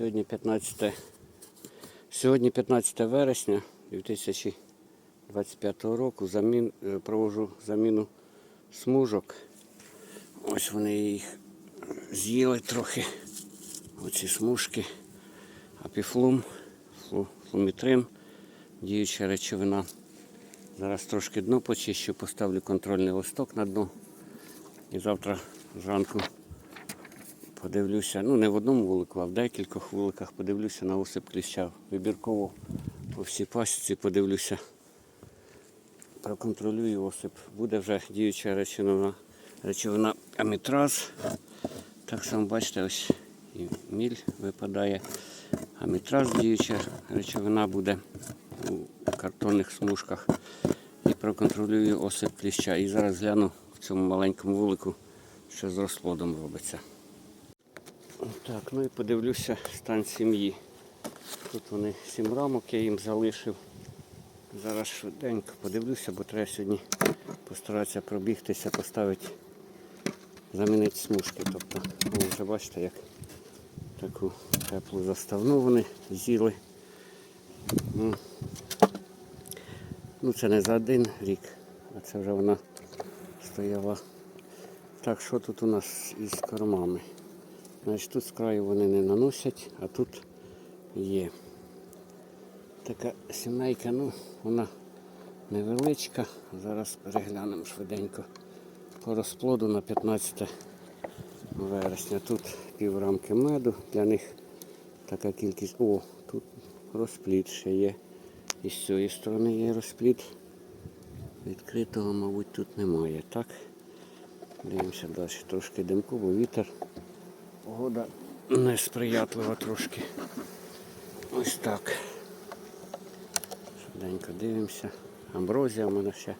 Сьогодні 15, сьогодні 15 вересня 2025 року. Замін, е, провожу заміну смужок. Ось вони їх з'їли трохи. Оці смужки. Апіфлум, флу- флумітрин, діюча речовина. Зараз трошки дно почищу, поставлю контрольний листок на дно. І завтра зранку подивлюся, ну не в одному вулику, а в декількох вуликах подивлюся на осип кліща. Вибірково по всій пасіці подивлюся. Проконтролюю осип. Буде вже діюча речовина, речовина амітраз. Так само бачите, ось і міль випадає. Амітраз діюча речовина буде у картонних смужках. І проконтролюю осип кліща. І зараз гляну в цьому маленькому вулику, що з розплодом робиться. Так, ну і подивлюся стан сім'ї. Тут вони сім рамок, я їм залишив. Зараз швиденько подивлюся, бо треба сьогодні постаратися пробігтися, поставити, замінити смужки. Тобто, ви вже бачите, як таку теплу заставну вони з'їли. Ну, ну це не за один рік, а це вже вона стояла. Так, що тут у нас із кормами? Значить, тут з краю вони не наносять, а тут є. Така сімейка, ну, вона невеличка. Зараз переглянемо швиденько по розплоду на 15 вересня. Тут пів рамки меду, для них така кількість. О, тут розплід ще є. І з цієї сторони є розплід. Відкритого, мабуть, тут немає. Так. Дивимося далі. Трошки димку, бо вітер. Погода несприятлива трошки. Ось так. Швиденько дивимося. Амброзія в мене ще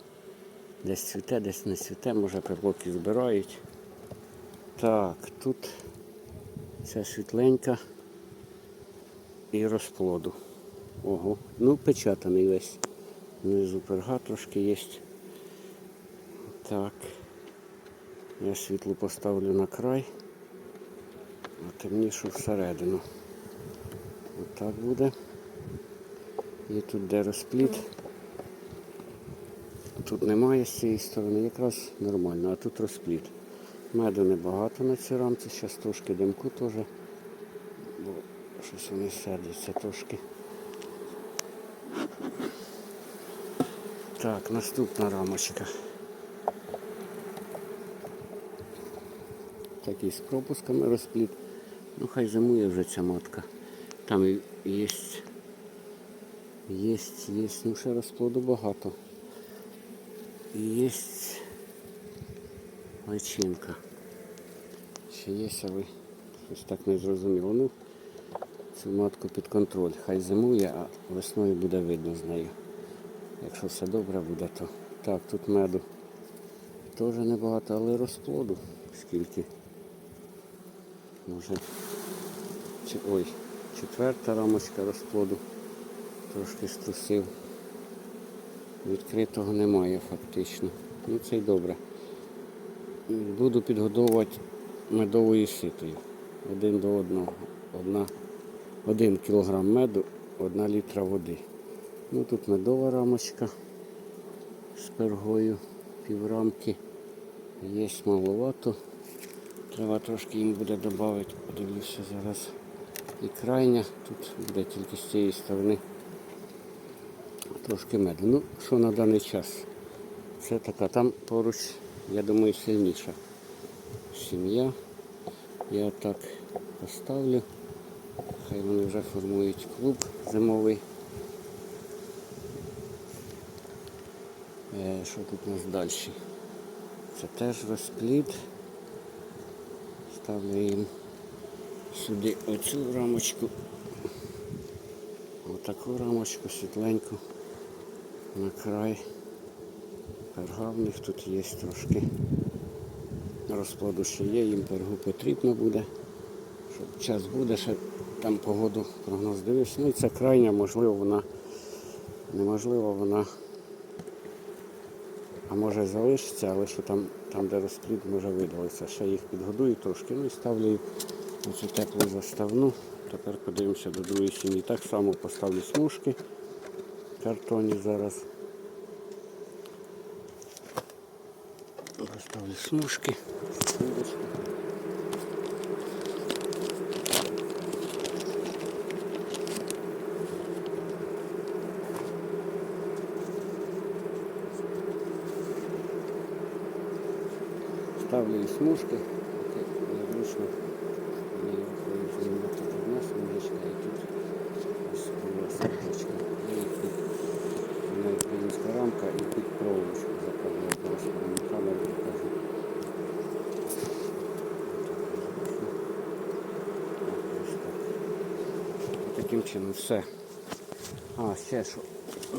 десь цвіте, десь не цвіте, може перлоки збирають. Так, тут ця світленька і розплоду. Ого, ну печатаний весь. Внизу перга трошки є. Так. Я світло поставлю на край, а темнішу всередину. Отак буде. І тут де розпліт. Тут немає з цієї сторони, якраз нормально, а тут розпліт. Меду небагато на цій рамці, зараз трошки димку теж. Бо щось вони сердяться трошки. Так, наступна рамочка. Такий з пропусками розпліт. Ну хай зимує вже ця матка. Там є, є, є, ну ще розплоду багато. І є личинка. Ще є, а ви щось так не зрозуміло. Ну, цю матку під контроль. Хай зимує, а весною буде видно з нею. Якщо все добре буде, то так, тут меду теж небагато, але розплоду скільки. Може, чи, ой, четверта рамочка розплоду. Трошки струсив. Відкритого немає фактично. Ну це й добре. Буду підгодовувати медовою ситою. Один до одного. Одна, один кілограм меду, одна літра води. Ну тут медова рамочка з пергою, піврамки. Є маловато. Треба трошки їм буде додати, подивлюся зараз. І крайня, тут буде тільки з цієї сторони трошки меду. Ну, що на даний час? Це така, там поруч, я думаю, сильніша сім'я. Я так поставлю. Хай вони вже формують клуб зимовий. Е, Що тут у нас далі? Це теж розплід. Ставлю їм сюди оцю рамочку. Отаку рамочку світленьку на край. Перга в них тут є трошки. Розплоду ще є, їм пергу потрібно буде. Щоб час буде, ще там погоду прогноз дивився. Ну і це крайня, можливо, вона неможливо, вона а може залишиться, але що там, там де розплід, може видалиться. Ще їх підгодую трошки, ну і ставлю їх на цю теплу заставну. Тепер подивимося до другої сім'ї. Так само поставлю смужки картонні зараз. Поставлю смужки. Ставлю і смужки. Таке незручно. Мені виходить знімати одна смужечка і тут ось друга смужечка. І тут вона рамка і під проволочку. Зараз вам на камеру покажу. Таким чином все. А, ще що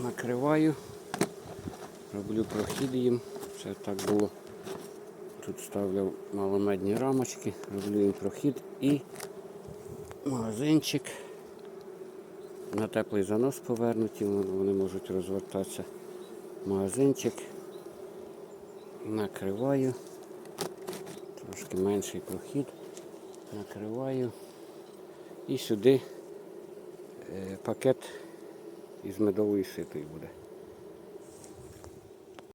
накриваю. Роблю прохід їм. Це так було. Тут ставлю маломедні рамочки, роблю їм прохід і магазинчик. На теплий занос повернуті, вони можуть розвертатися. Магазинчик. Накриваю. Трошки менший прохід. Накриваю. І сюди е, пакет із медовою ситою буде.